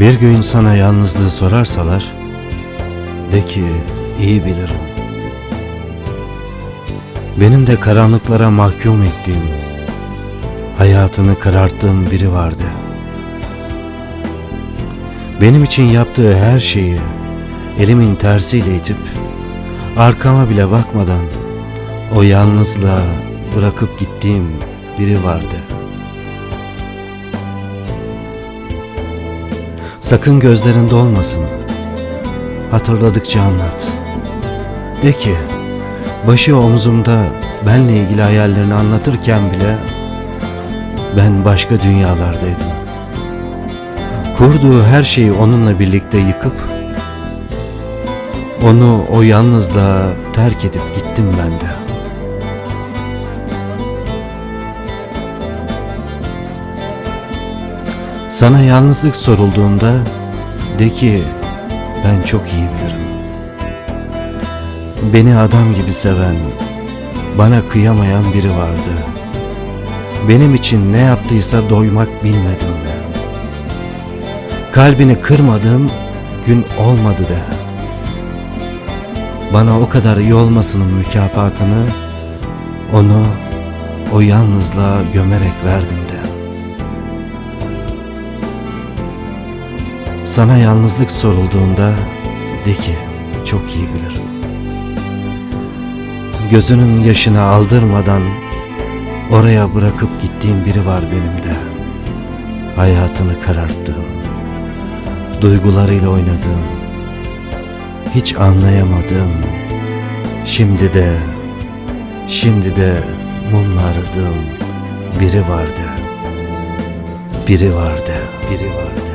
Bir gün sana yalnızlığı sorarsalar, de ki iyi bilirim. Benim de karanlıklara mahkum ettiğim, hayatını kararttığım biri vardı. Benim için yaptığı her şeyi elimin tersiyle itip, arkama bile bakmadan o yalnızlığa bırakıp gittiğim biri vardı. Sakın gözlerinde olmasın. Hatırladıkça anlat. De ki, başı omzumda benle ilgili hayallerini anlatırken bile ben başka dünyalardaydım. Kurduğu her şeyi onunla birlikte yıkıp onu o yalnızlığa terk edip gittim ben de. Sana yalnızlık sorulduğunda de ki ben çok iyi bilirim. Beni adam gibi seven, bana kıyamayan biri vardı. Benim için ne yaptıysa doymak bilmedim de. Kalbini kırmadığım gün olmadı de. Bana o kadar iyi olmasının mükafatını onu o yalnızlığa gömerek verdim de. Sana yalnızlık sorulduğunda de ki çok iyi bilirim. Gözünün yaşını aldırmadan oraya bırakıp gittiğim biri var benim de. Hayatını kararttığım, duygularıyla oynadığım, hiç anlayamadığım, şimdi de, şimdi de mumla aradığım biri vardı. Biri vardı, biri vardı.